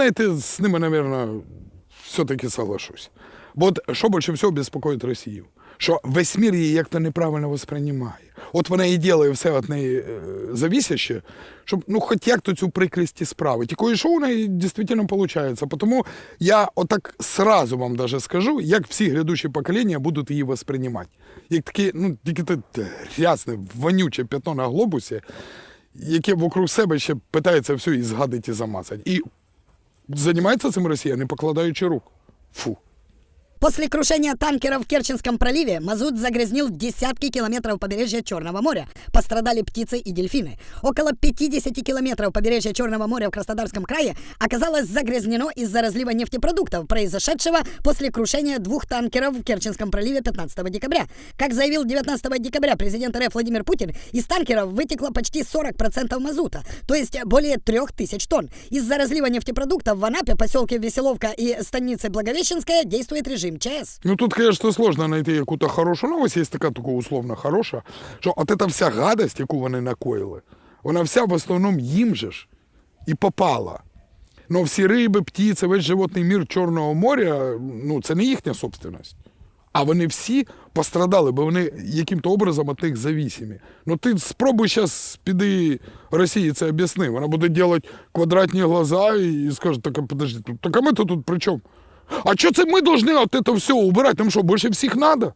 знаете, с ними, наверное, все-таки соглашусь. Бо от що більше всього безпокоїть Росію? Що весь мір її як-то неправильно восприймає. От вона і ділає все від неї е, завісяще, щоб ну хоч як-то цю прикрість і справити. І кое-що у неї дійсно виходить. Тому я отак сразу вам даже скажу, як всі грядущі покоління будуть її восприймати. Як таке, ну, тільки те грязне, вонюче п'ятно на глобусі, яке вокруг себе ще питається все і згадити і замазати. Займається цим Росія, не покладаючи рук. Фу. После крушения танкера в Керченском проливе мазут загрязнил десятки километров побережья Черного моря. Пострадали птицы и дельфины. Около 50 километров побережья Черного моря в Краснодарском крае оказалось загрязнено из-за разлива нефтепродуктов, произошедшего после крушения двух танкеров в Керченском проливе 15 декабря. Как заявил 19 декабря президент РФ Владимир Путин, из танкеров вытекло почти 40% мазута, то есть более 3000 тонн. Из-за разлива нефтепродуктов в Анапе, поселке Веселовка и станице Благовещенская действует режим ЧС. Ну тут, конечно, сложно знайти яку-то хорошу новость, є така така условно хороша, що от ця вся гадость, яку вони накоїли, вона вся в основному їм же ж і попала. Ну всі риби, птиці, весь животний мір Чорного моря, ну це не їхня собственность. А вони всі пострадали, бо вони яким-то образом від них зависимі. Ну ти спробуй зараз піди Росії це об'ясни. Вона буде робити квадратні глаза і скаже, так, подожди, так а ми-то тут при чому? А что це ми должны от этого все убирать? Там что, больше всех треба?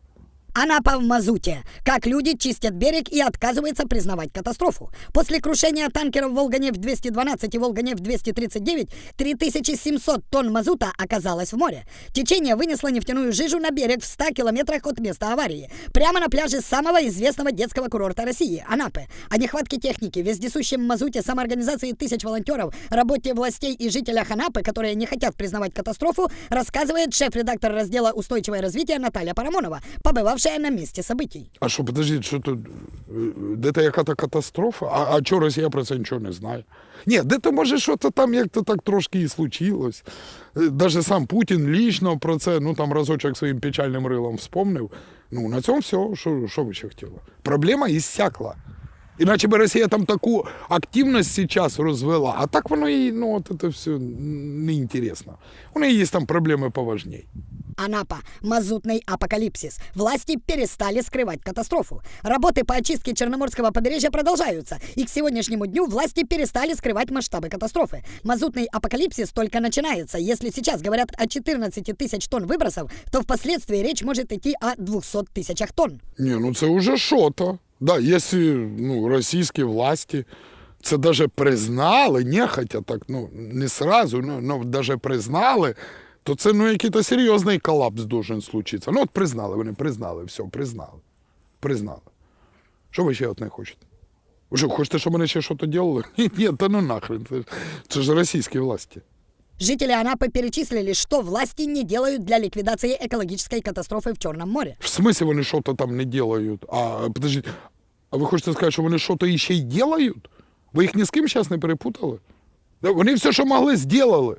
Анапа в мазуте. Как люди чистят берег и отказываются признавать катастрофу. После крушения танкеров «Волга-нефть-212» и «Волга-нефть-239» 3700 тонн мазута оказалось в море. Течение вынесло нефтяную жижу на берег в 100 километрах от места аварии. Прямо на пляже самого известного детского курорта России – Анапы. О нехватке техники, вездесущем мазуте, самоорганизации тысяч волонтеров, работе властей и жителях Анапы, которые не хотят признавать катастрофу, рассказывает шеф-редактор раздела «Устойчивое развитие» Наталья Парамонова, побывавшая на месте событий. А що, подождіть, що тут? е, Де-то яка-то катастрофа? А, а чого Росія про це нічого не знає? Ні, де-то може що то там як-то так трошки і случилось. Е, Даже сам Путін лічно про це, ну там разочок своїм печальним рилом вспомнив. Ну, на цьому все. Що, що ви ще хотіли? Проблема іссякла. Іначе би Росія там таку активність зараз розвела, а так воно їй, ну, от це все неінтересно. У неї є там проблеми поважній. Анапа. Мазутный апокалипсис. Власти перестали скрывать катастрофу. Работы по очистке Черноморского побережья продолжаются. И к сегодняшнему дню власти перестали скрывать масштабы катастрофы. Мазутный апокалипсис только начинается. Если сейчас говорят о 14 тысяч тонн выбросов, то впоследствии речь может идти о 200 тысячах тонн. Ні, ну це вже що-то. Да, якщо ну, російські власті це даже признали, нехотя так, ну, не сразу, ну, ну даже признали, то це ну, якийсь серйозний колапс должен случитися. Ну, от признали, вони признали, все, признали. Признали. Що ви ще от не хочете? Ви що, хочете, щоб вони ще щось робили? Ні, ні, та ну нахрен. Це, це ж російські власті. Жители Анапы перечислили, что власти не делают для ликвидации экологической катастрофы в Черном море. В смысле вони щось там не делають? А подождіть, а ви хочете сказати, що вони щось іще й делають? Ви їх ні з ким зараз не перепутали? Да, Вони все, що могли, зробили.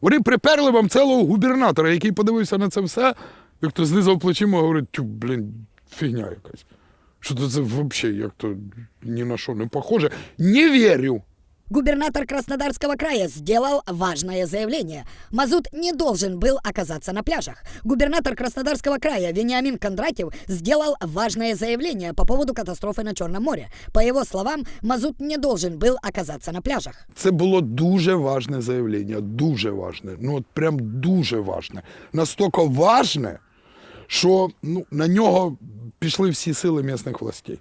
Вони приперли вам цілого губернатора, який подивився на це все, як то знизав плечима говорить, тю, блін, фігня якась. Що це взагалі як то ні на що не похоже. Не вірю. Губернатор Краснодарского края сделал важное заявление. Мазут не должен был оказаться на пляжах. Губернатор Краснодарского края Вениамин Кондратьев сделал важное заявление по поводу катастрофы на Черном море. По его словам, Мазут не должен был оказаться на пляжах. Це було дуже важне заявлення, дуже важне. Ну от прям дуже важне. Настільки важне, що ну, на нього пішли всі сили місцевих властей.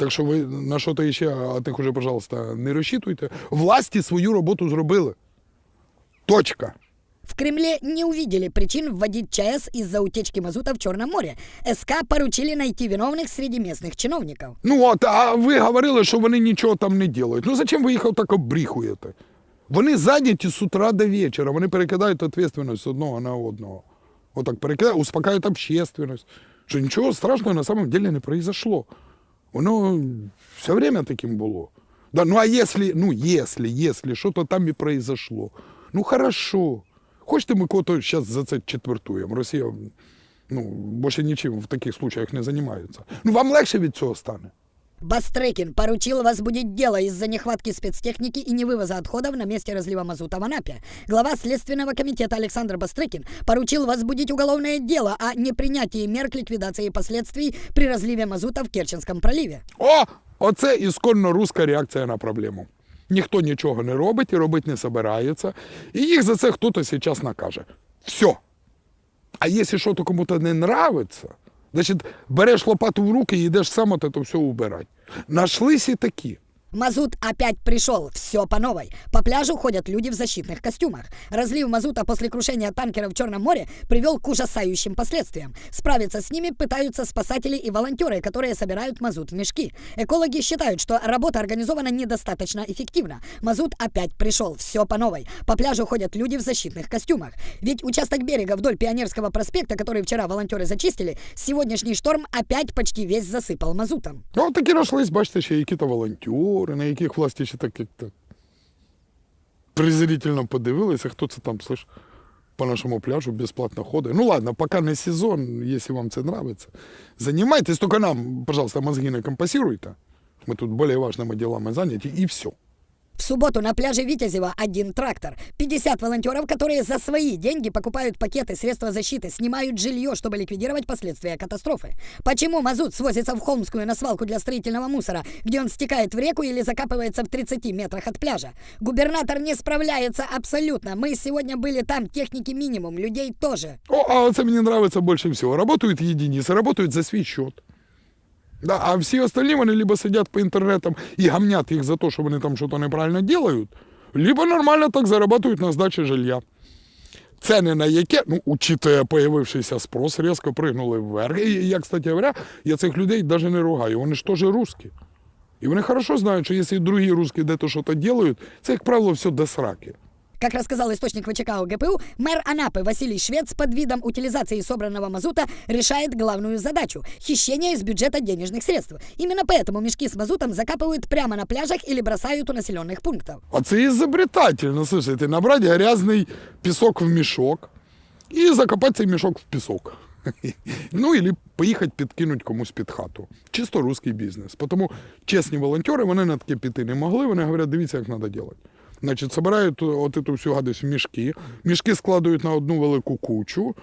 Так що ви на що то ще, а тих уже, пожалуйста, не розчитуйте. Власті свою роботу зробили. Точка. В Кремле не увидели причин вводить ЧАЭС из-за утечки мазута в Черном море. СК поручили найти виновных среди местных чиновников. Ну от, а ви говорили, що вони нічого там не роблять. Ну зачем ви їх отак обріхуєте? Вони зайняті з утра до вечора, вони перекидають відповідальність одного на одного. Отак перекидають, успокаивают общественность, що нічого страшного на самом деле не произошло. Воно все время таким було. Да, ну а если, ну если, если, что-то там і произошло, ну хорошо. Хочете, ми кого-то зараз за це четвертуємо. Росія ну, більше нічим в таких случаях не займається. Ну вам легше від цього стане. Бастрыкин поручил возбудить дело из-за нехватки спецтехники и невывоза отходов на месте разлива мазута в Анапе. Глава Следственного комитета Александр Бастрыкин поручил возбудить уголовное дело о непринятии мер к ликвидации последствий при разливе мазута в Керченском проливе. О! Оце ісконно руська реакція на проблему. Ніхто нічого не робить і робити не собирається. І їх за це хтось зараз накаже. Все. А якщо щось кому-то не нравиться, значить береш лопату в руки і йдеш сам от це все убирати. Нашлися такі. Мазут опять пришел, все по новой. По пляжу ходят люди в защитных костюмах. Разлив мазута после крушения танкера в Черном море привел к ужасающим последствиям. Справиться с ними пытаются спасатели и волонтеры, которые собирают мазут в мешки. Экологи считают, что работа организована недостаточно эффективно. Мазут опять пришел, все по новой. По пляжу ходят люди в защитных костюмах. Ведь участок берега вдоль Пионерского проспекта, который вчера волонтеры зачистили, сегодняшний шторм опять почти весь засыпал мазутом. Ну, такі нашлись, бачите, ще які-то волонтери, на яких власті ще так як-то презрительно подивилися, хто це там, слиш, по нашому пляжу безплатно ходить. Ну ладно, поки не сезон, якщо вам це нравится. Занимайтесь, только нам, пожалуйста, мозги не компасируйте. Мы тут более важными делами заняты, и все. В субботу на пляже Витязева один трактор. 50 волонтеров, которые за свои деньги покупают пакеты, средства защиты, снимают жилье, чтобы ликвидировать последствия катастрофы. Почему мазут свозится в Холмскую на свалку для строительного мусора, где он стекает в реку или закапывается в 30 метрах от пляжа? Губернатор не справляется абсолютно. Мы сегодня были там, техники минимум, людей тоже. О, а оце мені нравится больше всего. Работают единицы, работают за свій счет. Да, а всі остальні вони либо сидять по інтернетам і гамнять їх за те, що вони там щось неправильно делают, либо нормально так зарабатывают на здачі жилья. Ціни на яке, ну, учитує появившийся спрос, різко пригнули вверх. І я, кстати говоря, я цих людей навіть не ругаю, вони ж теж русські. І вони хорошо знають, що якщо другі русські де-то щось делают, це, як правило, все до сраки. Как рассказал источник ВЧК ОГПУ, мэр Анапы Василий Швец под видом утилизации собранного мазута решает главную задачу – хищение из бюджета денежных средств. Именно поэтому мешки с мазутом закапывают прямо на пляжах или бросают у населенных пунктов. А це изобретательно, слушайте, набрать грязный песок в мешок і закопати цей мішок в пісок. Ну, или поїхати підкинуть комусь під хату. Чисто русський бізнес. Тому чесні волонтери, вони на таке піти не могли, вони говорять, дивіться, як треба робити. Значить, собирають от эту всю гадость в мішки, мішки складують на одну велику кучу,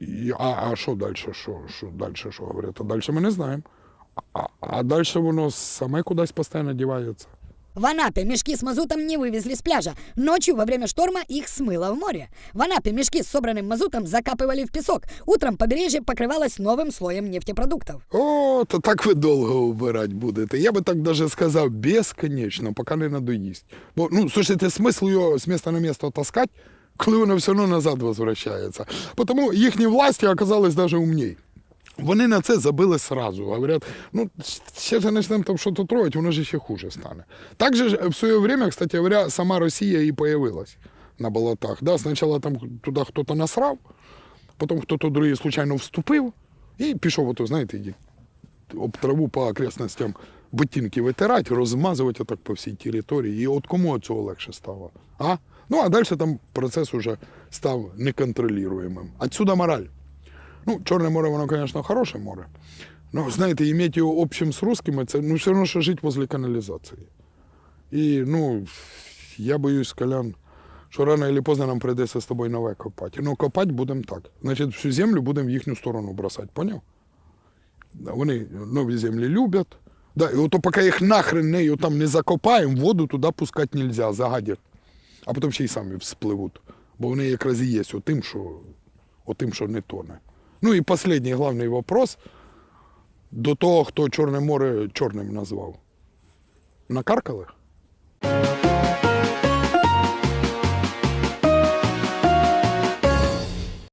і, а, а що далі? Що, що далі, що говорять? А далі ми не знаємо. А, а далі воно саме кудись постійно дівається. В Анапе мешки с мазутом не вывезли с пляжа. Ночью во время шторма их смыло в море. В Анапе мешки с собранным мазутом закапывали в песок. Утром побережье покрывалось новым слоем нефтепродуктов. О, то так ви довго убирати будете. Я би так даже сказав, безконечно, поки не надоїсть. Бо, ну, слушайте, смисл його з міста на місто таскати, коли воно все одно назад возвращається. Тому їхні власті оказались даже умней. Вони на це забили сразу. Говорять, ну, ще ж почнемо там щось троїть, воно ж ще хуже стане. Так же ж в своє время, кстати говоря, сама Росія і появилась на болотах. Да? Спочатку там туди хтось насрав, потім хтось другий случайно вступив і пішов, ото, знаєте, об траву по окрестностям ботинки витирати, розмазувати отак по всій території. І от кому цього легше стало? А? Ну, а далі там процес уже став неконтролюємим. Отсюда мораль. Ну, Чорне море, воно, звісно, хороше море. Но, знаєте, иметь його общим з русскими, це ну, все одно, що жити возле каналізації. І, ну, я боюсь, Колян, що рано чи поздно нам прийдеться з тобою нове копати. Ну, копати будемо так. Значить, всю землю будемо в їхню сторону бросати, поняв? Вони нові землі люблять. Да, і ото поки їх нахрен нею там не закопаємо, воду туди пускати не можна, загадять. А потім ще й самі вспливуть. Бо вони якраз і є отим, що, отим, що не тоне. Ну і последний главный вопрос до того, хто Чорне море чорним назвав. Накаркали?